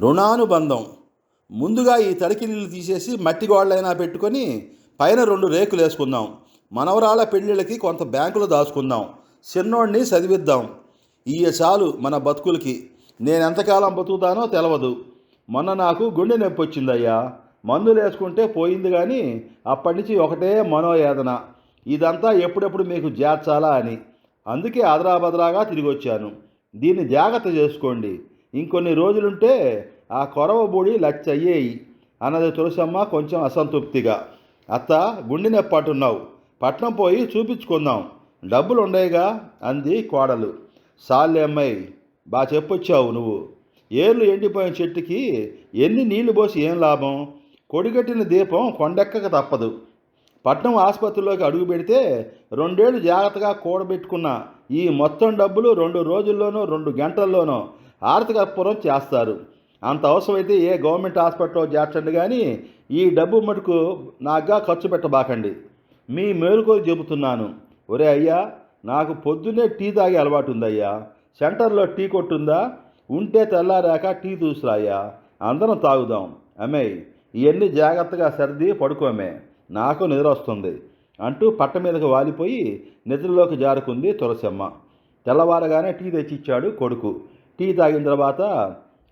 రుణానుబంధం. ముందుగా ఈ తడికి నీళ్ళు తీసేసి మట్టి గోడలైనా పెట్టుకొని పైన రెండు రేకులు వేసుకుందాం. మనవరాళ్ళ పెళ్ళిళ్ళకి కొంత బ్యాంకులో దాచుకుందాం. చిన్నోడిని చదివిద్దాం. ఈయ చాలు మన బతుకులకి. నేను ఎంతకాలం బతుకుతానో తెలవదు. మొన్న నాకు గుండె నొప్పి వచ్చిందయ్యా. మందులు వేసుకుంటే పోయింది కానీ అప్పటి నుంచి ఒకటే మనోవేదన. ఇదంతా ఎప్పుడెప్పుడు మీకు చేర్చాలా అని. అందుకే అదరాబదరాగా తిరిగి వచ్చాను దీన్ని జాగ్రత్త చేసుకోండి. ఇంకొన్ని రోజులుంటే ఆ కొరవ బూడి లచ్చ అయ్యేయి అన్నది తులసమ్మ కొంచెం అసంతృప్తిగా. అత్త గుండె నొప్పట్టున్నావు పట్నం పోయి చూపించుకుందాం. డబ్బులు ఉండేగా అంది కోడలు. సాల్లే అమ్మాయి బా చెప్పొచ్చావు నువ్వు. ఏర్లు ఎండిపోయిన చెట్టుకి ఎన్ని నీళ్ళు పోసి ఏం లాభం? కొడిగట్టిన దీపం కొండెక్కక తప్పదు. పట్నం ఆసుపత్రిలోకి అడుగు పెడితే రెండేళ్ళు జాగ్రత్తగా కూడబెట్టుకున్న ఈ మొత్తం డబ్బులు రెండు రోజుల్లోనో రెండు గంటల్లోనో ఆర్థికపురం చేస్తారు. అంత అవసరమైతే ఏ గవర్నమెంట్ హాస్పిటల్లో చేర్చండి కానీ ఈ డబ్బు మటుకు నాకుగా ఖర్చు పెట్టబాకండి. మీ మేలుకొని చెబుతున్నాను. ఒరే అయ్యా నాకు పొద్దున్నే టీ తాగే అలవాటు ఉందయ్యా. సెంటర్లో టీ కొట్టుందా? ఉంటే తెల్లారాక టీ చూసిరాయ్యా అందరం తాగుదాం. అమ్మాయి ఇవన్నీ జాగ్రత్తగా సర్ది పడుకోమే నాకు నిద్ర వస్తుంది. అంటూ పట్ట మీదకు వాలిపోయి నిద్రలోకి జారుకుంది తులసమ్మ. తెల్లవారగానే టీ తెచ్చిచ్చాడు కొడుకు. టీ తాగిన తర్వాత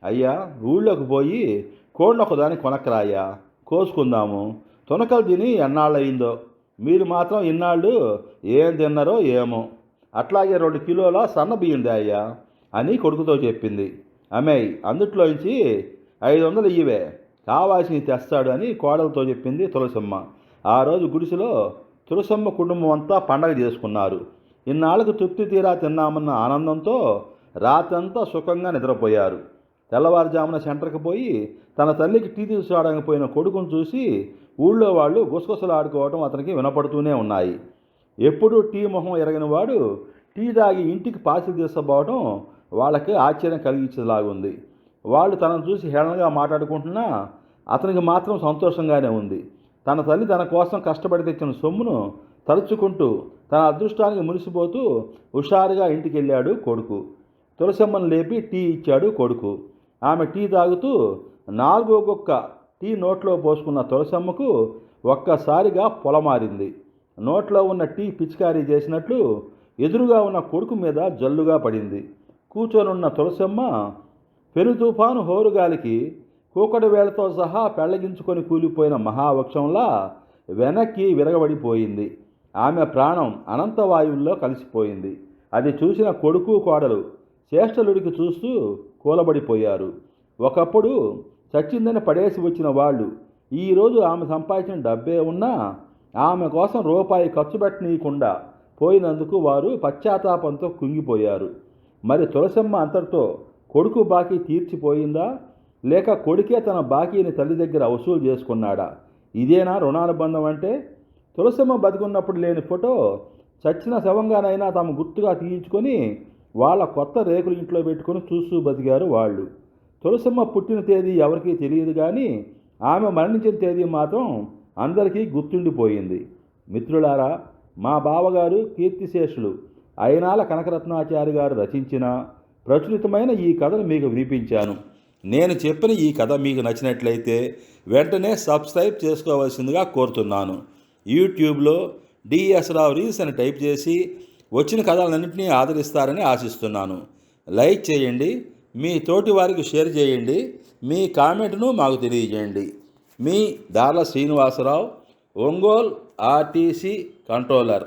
అయ్యా ఊళ్ళోకి పోయి కోడిని ఒకదాన్ని కొనక్కరాయ్యా కోసుకుందాము. తునకలు తిని ఎన్నాళ్ళయిందో. మీరు మాత్రం ఇన్నాళ్ళు ఏం తిన్నారో ఏమో. అట్లాగే రెండు కిలోల సన్న బియ్యం అయ్యా అని కొడుకుతో చెప్పింది. అమ్మాయి అందుట్లోంచి ఐదు వందలు ఇయ్యవే. కావాల్సినవి తెస్తాడు అని కోడలతో చెప్పింది తులసమ్మ. ఆ రోజు గుడిసెలో తులసమ్మ కుటుంబం అంతా పండగ చేసుకున్నారు. ఇన్నాళ్ళకు తృప్తి తీరా తిన్నామన్న ఆనందంతో రాత్రంతా సుఖంగా నిద్రపోయారు. తెల్లవారుజామున సెంటర్కి పోయి తన తల్లికి టీ తీసుకురావడానికి పోయిన కొడుకును చూసి ఊళ్ళో వాళ్ళు గుసగుసలు ఆడుకోవడం అతనికి వినపడుతూనే ఉన్నాయి. ఎప్పుడూ టీ మొహం ఎరగని వాడు టీ తాగి ఇంటికి పాసి తీసుకుపోవడం వాళ్ళకి ఆశ్చర్యం కలిగించేలాగుంది. వాళ్ళు తనను చూసి హేళనగా మాట్లాడుకుంటున్నా అతనికి మాత్రం సంతోషంగానే ఉంది. తన తల్లి తన కోసం కష్టపడి తెచ్చిన సొమ్మును తలుచుకుంటూ తన అదృష్టానికి మురిసిపోతూ హుషారుగా ఇంటికి వెళ్ళాడు కొడుకు. తులసమ్మను లేపి టీ ఇచ్చాడు కొడుకు. ఆమె టీ తాగుతూ నాలుగో గొక్క టీ నోట్లో పోసుకున్న తులసమ్మకు ఒక్కసారిగా పొలమారింది. నోట్లో ఉన్న టీ పిచికారీ చేసినట్లు ఎదురుగా ఉన్న కొడుకు మీద జల్లుగా పడింది. కూర్చొనున్న తులసమ్మ పెను తుఫాను హోరుగాలికి కూకటి వేళతో సహా పెళ్ళగించుకొని కూలిపోయిన మహావృక్షంలా వెనక్కి విరగబడిపోయింది. ఆమె ప్రాణం అనంతవాయువుల్లో కలిసిపోయింది. అది చూసిన కొడుకు కోడలు చేష్టలుడికి చూస్తూ కూలబడిపోయారు. ఒకప్పుడు చచ్చిందని పడేసి వచ్చిన వాళ్ళు ఈరోజు ఆమె సంపాదించిన డబ్బే ఉన్నా ఆమె కోసం రూపాయి ఖర్చు పెట్టనీయకుండా పోయినందుకు వారు పశ్చాత్తాపంతో కుంగిపోయారు. మరి తులసమ్మ అంతటితో కొడుకు బాకీ తీర్చిపోయిందా? లేక కొడుకే తన బాకీని తల్లి దగ్గర వసూలు చేసుకున్నాడా? ఇదేనా రుణానుబంధం అంటే? తులసమ్మ బతికున్నప్పుడు లేని ఫోటో చచ్చిన శవంగానైనా తాము గుర్తుగా తీయించుకొని వాళ్ళ కొత్త రేకులు ఇంట్లో పెట్టుకొని చూస్తూ బతికారు వాళ్ళు. తులసమ్మ పుట్టిన తేదీ ఎవరికీ తెలియదు కానీ ఆమె మరణించిన తేదీ మాత్రం అందరికీ గుర్తుండిపోయింది. మిత్రులారా మా బావగారు కీర్తిశేషులు అయినాల కనకరత్నాచారి గారు రచించిన ప్రచురితమైన ఈ కథను మీకు వినిపించాను. నేను చెప్పిన ఈ కథ మీకు నచ్చినట్లయితే వెంటనే సబ్స్క్రైబ్ చేసుకోవాల్సిందిగా కోరుతున్నాను. యూట్యూబ్లో డిఎస్ రావు రీల్స్ అని టైప్ చేసి వచ్చిన కథలన్నింటినీ ఆదరిస్తారని ఆశిస్తున్నాను. లైక్ చేయండి మీ తోటి వారికి షేర్ చేయండి మీ కామెంట్ను మాకు తెలియజేయండి. మీ దార్ల శ్రీనివాసరావు ఒంగోల్ ఆర్టీసీ కంట్రోలర్.